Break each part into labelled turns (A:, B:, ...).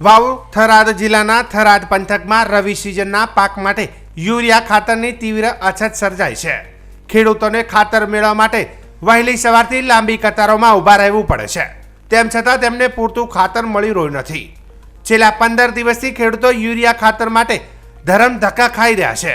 A: વાવ, થરાદ જિલ્લાના થરાદ પંથકમાં રવિ સિઝનના પાક માટે યુરિયા ખાતરની તીવ્ર અછત સર્જાઈ છે. ખેડૂતોને ખાતર મેળવવા માટે વહેલી સવારથી લાંબી કતારોમાં ઊભા રહેવું પડે છે. તેમ છતાં તેમને પૂરતું ખાતર મળી રહ્યું નથી. છેલ્લા પંદર દિવસથી ખેડૂતો યુરિયા ખાતર માટે ધરમ ધક્કા ખાઈ રહ્યા છે.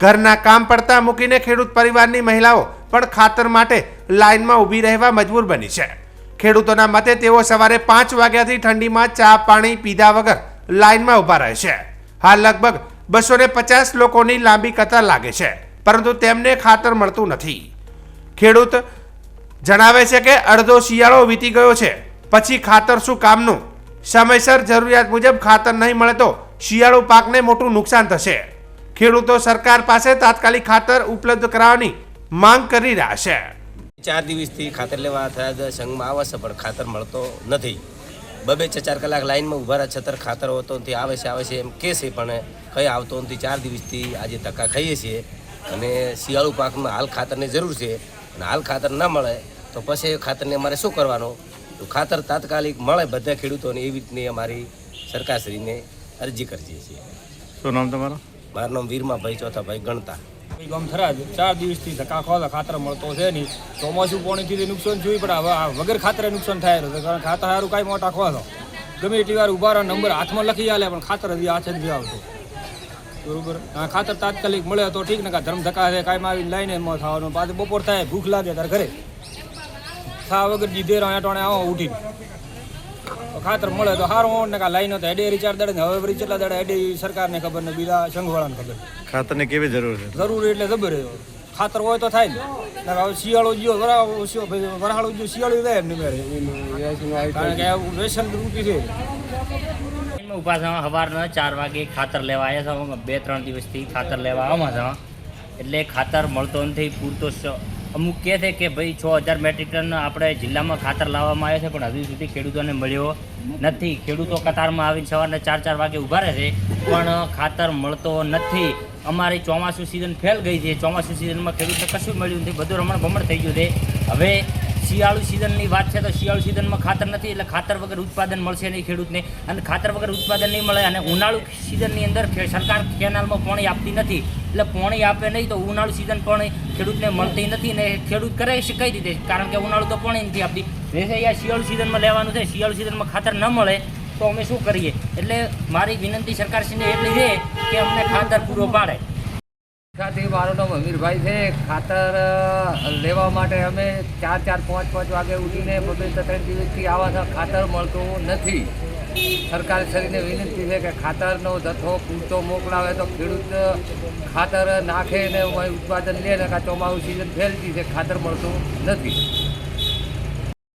A: ઘરના કામ પડતા મૂકીને ખેડૂત પરિવારની મહિલાઓ પણ ખાતર માટે લાઇનમાં ઊભી રહેવા મજબૂર બની છે. ખેડૂતોના મતે તેઓ સવારે પાંચ વાગ્યાથી ઠંડીમાં ચા પાણી પીધા વગર લાઇનમાં ઊભા રહે છે. હાલ લગભગ બસો ને પચાસ લોકોની લાંબી કતાર લાગે છે, પરંતુ તેમને ખાતર મળતું નથી. ખેડૂત જણાવે છે કે અડધો શિયાળો વીતી ગયો છે, પછી ખાતર શું કામનું? સમયસર જરૂરિયાત મુજબ ખાતર નહીં મળે તો શિયાળુ પાકને મોટું નુકસાન થશે. ખેડૂતો સરકાર પાસે તાત્કાલિક ખાતર ઉપલબ્ધ કરાવવાની માંગ કરી રહ્યા છે.
B: ચાર દિવસથી ખાતર લેવા થયા સંઘમાં આવે છે પણ ખાતર મળતો નથી. બબે છ ચાર કલાક લાઈનમાં ઊભા રહ્યા છતાં ખાતર હોતો નથી આવે છે આવે છે એમ કહે છે પણ કંઈ આવતો નથી. ચાર દિવસથી આજે ધક્કા ખાઈએ છીએ અને શિયાળુ પાકમાં હાલ ખાતરની જરૂર છે. અને હાલ ખાતર ના મળે તો પછી ખાતરને અમારે શું કરવાનું? તો ખાતર તાત્કાલિક મળે બધા ખેડૂતોને એવી રીતની અમારી સરકારશ્રીને અરજી કરીએ છીએ.
C: શું નામ તમારું?
B: મારું નામ વીરમા ભાઈ ચોથા ભાઈ ગણતા.
D: ગામ થરાદ ચાર દિવસથી ધક્કા ખોલા ખાતર મળતો છે નહીં. ચોમાસું પાણીથી નુકસાન જોયું, પણ હવે વગર ખાતરે નુકસાન થાય છે કારણ ખાતર સારું કાંઈ મોટા ખોલો ગમે એટલી વાર ઊભા નંબર હાથમાં લખી આલે, પણ ખાતર હજી હાથે જ આવતો. બરોબર? હા ખાતર તાત્કાલિક મળે તો ઠીક ને ધર્મ ધક્કા છે, કાંઈ આવીને લઈને એમ થવાનું. પાછું બપોર થાય, ભૂખ લાગે ત્યારે ઘરે. ખા વગર દીધે રહ્યા ટોણે આવો ઉઠીને. ખાતર મળે તો સારું ને કા લાઈનો તો હેડે ચાર દડે ને હવે કેટલા દડે હેડે સરકારને ખબર ને બીજા સંઘવાળાને ખબર.
C: ખાતરને કેવી જરૂર છે?
D: જરૂરી એટલે ખબર ખાતર હોય તો થાય ને. હવે શિયાળો ગયો વરા- વરાળો ગયો શિયાળો જાય એમને મેરે કારણ કે રેશન રૂપી છે.
E: ઊભા છે સવારના ચાર વાગે ખાતર લેવા આવ્યા છો. બે ત્રણ દિવસથી ખાતર લેવા આવવા છે. એટલે ખાતર મળતો નથી પૂરતો સ- અમુક કહે છે કે ભાઈ છ હજાર મેટ્રિક ટન આપણે જિલ્લામાં ખાતર લાવવામાં આવ્યા છે, પણ હજુ સુધી ખેડૂતોને મળ્યો નથી. ખેડૂતો કતારમાં આવીને સવારના ચાર ચાર વાગે ઊભા રહે છે, પણ ખાતર મળતો નથી. અમારી ચોમાસું સિઝન ફેલ ગઈ છે. ચોમાસું સિઝનમાં ખેડૂતને કશું મળ્યું નથી. બધું રમણ ભમણ થઈ ગયું છે. હવે શિયાળુ સિઝનની વાત છે તો શિયાળુ સિઝનમાં ખાતર નથી, એટલે ખાતર વગર ઉત્પાદન મળશે નહીં ખેડૂતને. અને ખાતર વગર ઉત્પાદન નહીં મળે અને ઉનાળુ સિઝનની અંદર સરકાર કેનાલમાં પાણી આપતી નથી. એટલે પાણી આપે નહીં તો ઉનાળુ સિઝન પણ ખેડૂતને મળતી નથી ને ખેડૂત કરે છે કઈ રીતે? કારણ કે ઉનાળુ તો પાણી નથી આપતી. રહેશે અહીંયા શિયાળુ સિઝનમાં લેવાનું છે, શિયાળુ સિઝનમાં ખાતર ન મળે તો અમે શું કરીએ? એટલે મારી વિનંતી સરકારશ્રીને એટલી છે કે અમને ખાતર પૂરો પાડે.
F: ખાતે મારું નામ અમીરભાઈ છે. ખાતર લેવા માટે અમે ચાર ચાર, પાંચ પાંચ વાગે ઉઠીને બબે ત્રણ દિવસથી આવા ખાતર મળતું નથી. સરકાર શ્રીને વિનંતી છે કે ખાતરનો જથ્થો પૂરતો મોકલાવે તો ખેડૂત ખાતર નાખે ને ઉત્પાદન લે ને ચોમાસું સિઝન ફેલતી છે. ખાતર મળતું નથી.